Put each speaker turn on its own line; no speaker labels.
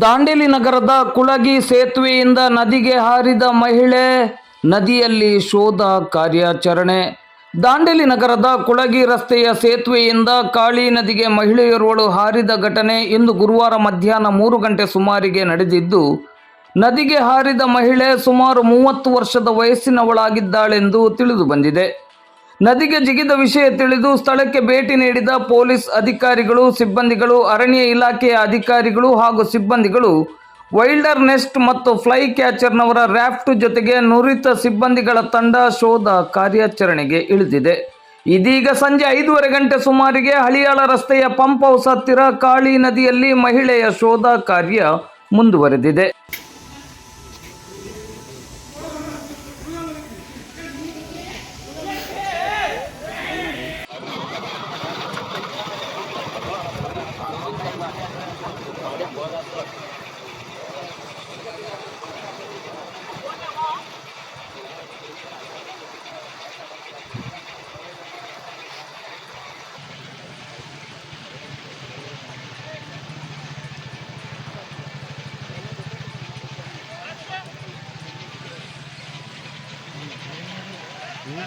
ದಾಂಡೇಲಿ ನಗರದ ಕುಳಗಿ ಸೇತುವೆಯಿಂದ ನದಿಗೆ ಹಾರಿದ ಮಹಿಳೆ ನದಿಯಲ್ಲಿ ಶೋಧ ಕಾರ್ಯಾಚರಣೆ. ದಾಂಡೇಲಿ ನಗರದ ಕುಳಗಿ ರಸ್ತೆಯ ಸೇತುವೆಯಿಂದ ಕಾಳಿ ನದಿಗೆ ಮಹಿಳೆಯರೋಳು ಹಾರಿದ ಘಟನೆ ಇಂದು ಗುರುವಾರ ಮಧ್ಯಾಹ್ನ ಮೂರು ಗಂಟೆ ಸುಮಾರಿಗೆ ನಡೆದಿದ್ದು, ನದಿಗೆ ಹಾರಿದ ಮಹಿಳೆ ಸುಮಾರು ಮೂವತ್ತು ವರ್ಷದ ವಯಸ್ಸಿನವಳಾಗಿದ್ದಾಳೆಂದು ತಿಳಿದು ಬಂದಿದೆ. ನದಿಗೆ ಜಿಗಿದ ವಿಷಯ ತಿಳಿದು ಸ್ಥಳಕ್ಕೆ ಭೇಟಿ ನೀಡಿದ ಪೊಲೀಸ್ ಅಧಿಕಾರಿಗಳು, ಸಿಬ್ಬಂದಿಗಳು, ಅರಣ್ಯ ಇಲಾಖೆಯ ಅಧಿಕಾರಿಗಳು ಹಾಗೂ ಸಿಬ್ಬಂದಿಗಳು, ವೈಲ್ಡರ್ ನೆಸ್ಟ್ ಮತ್ತು ಫ್ಲೈ ಕ್ಯಾಚರ್ನವರ ರ್ಯಾಫ್ಟ್ ಜೊತೆಗೆ ನುರಿತ ಸಿಬ್ಬಂದಿಗಳ ತಂಡ ಶೋಧ ಕಾರ್ಯಾಚರಣೆಗೆ ಇಳಿದಿದೆ. ಇದೀಗ ಸಂಜೆ ಐದೂವರೆ ಗಂಟೆ ಸುಮಾರಿಗೆ ಹಳಿಯಾಳ ರಸ್ತೆಯ ಪಂಪ್ ಹೌಸ್ ಹತ್ತಿರ ಕಾಳಿ ನದಿಯಲ್ಲಿ ಮಹಿಳೆಯ ಶೋಧ ಕಾರ್ಯ ಮುಂದುವರೆದಿದೆ. হুম?